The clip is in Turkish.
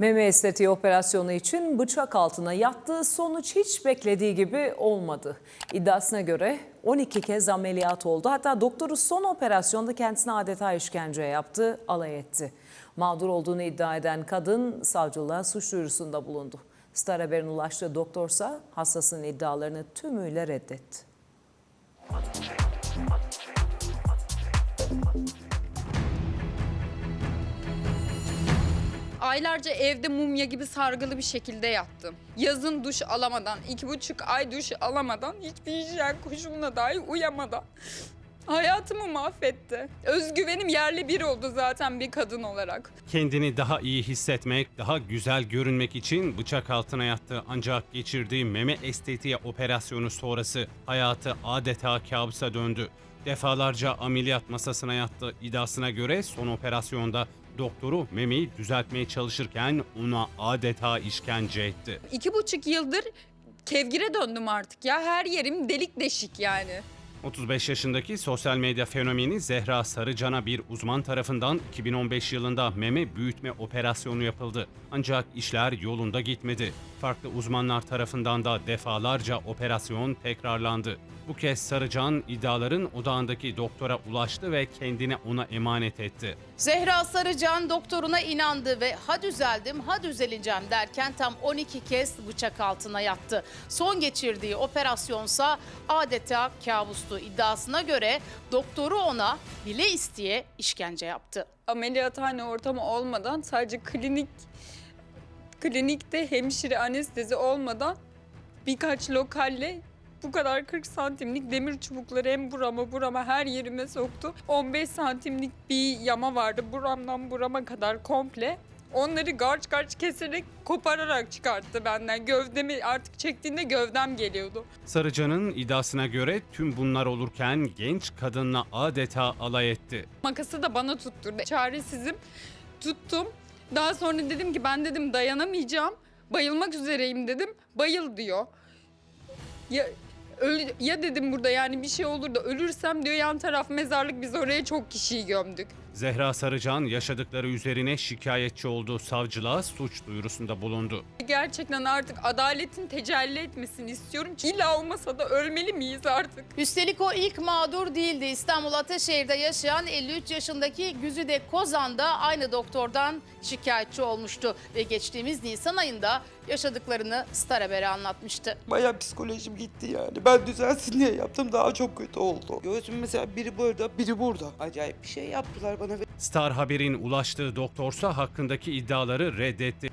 Meme estetiği operasyonu için bıçak altına yattığı sonuç hiç beklediği gibi olmadı. İddiasına göre 12 kez ameliyat oldu. Hatta doktoru son operasyonda kendisine adeta işkence yaptı, alay etti. Mağdur olduğunu iddia eden kadın savcılığa suç duyurusunda bulundu. Star Haber'in ulaştığı doktorsa hastasının iddialarını tümüyle reddetti. Aylarca evde mumya gibi sargılı bir şekilde yattım. Yazın duş alamadan, iki buçuk ay duş alamadan, hiçbir hijyen koşuluna dahi uyamadan. Hayatımı mahvetti. Özgüvenim yerli bir oldu zaten bir kadın olarak. Kendini daha iyi hissetmek, daha güzel görünmek için bıçak altına yattı ancak geçirdiği meme estetiği operasyonu sonrası hayatı adeta kabusa döndü. Defalarca ameliyat masasına yattı. İddiasına göre son operasyonda doktoru memeyi düzeltmeye çalışırken ona adeta işkence etti. İki buçuk yıldır kevgire döndüm artık ya. Her yerim delik deşik yani. 35 yaşındaki sosyal medya fenomeni Zehra Sarıcan'a bir uzman tarafından 2015 yılında meme büyütme operasyonu yapıldı. Ancak işler yolunda gitmedi. Farklı uzmanlar tarafından da defalarca operasyon tekrarlandı. Bu kez Sarıcan iddiaların odağındaki doktora ulaştı ve kendini ona emanet etti. Zehra Sarıcan doktoruna inandı ve ha düzeldim ha düzeleceğim derken tam 12 kez bıçak altına yattı. Son geçirdiği operasyonsa adeta kabustu. İddiasına göre doktoru ona bile isteye işkence yaptı. Ameliyathane ortamı olmadan sadece klinik klinikte hemşire anestezi olmadan birkaç lokalle bu kadar 40 santimlik demir çubukları hem burama burama her yerime soktu. 15 santimlik bir yama vardı buramdan burama kadar komple. Onları garç garç keserek kopararak çıkarttı benden. Gövdemi artık çektiğinde gövdem geliyordu. Sarıcan'ın iddiasına göre tüm bunlar olurken genç kadınla adeta alay etti. Makası da bana tutturdu. Çaresizim. Tuttum. Daha sonra dedim ki ben dedim dayanamayacağım. Bayılmak üzereyim dedim. Bayıl diyor. Ya öl- ya dedim burada yani bir şey olur da ölürsem diyor yan taraf mezarlık biz oraya çok kişiyi gömdük. Zehra Sarıcan yaşadıkları üzerine şikayetçi olduğu savcılığa suç duyurusunda bulundu. Gerçekten artık adaletin tecelli etmesini istiyorum. İlla olmasa da ölmeli miyiz artık? Üstelik o ilk mağdur değildi. İstanbul Ataşehir'de yaşayan 53 yaşındaki Güzide Kozan da aynı doktordan şikayetçi olmuştu. Ve geçtiğimiz Nisan ayında yaşadıklarını Star Haber'e anlatmıştı. Bayağı psikolojim gitti yani. Ben düzelsin diye yaptım daha çok kötü oldu. Göğsüm mesela biri burada biri burada. Acayip bir şey yaptılar bana Star Haber'in ulaştığı doktorsa hakkındaki iddiaları reddetti.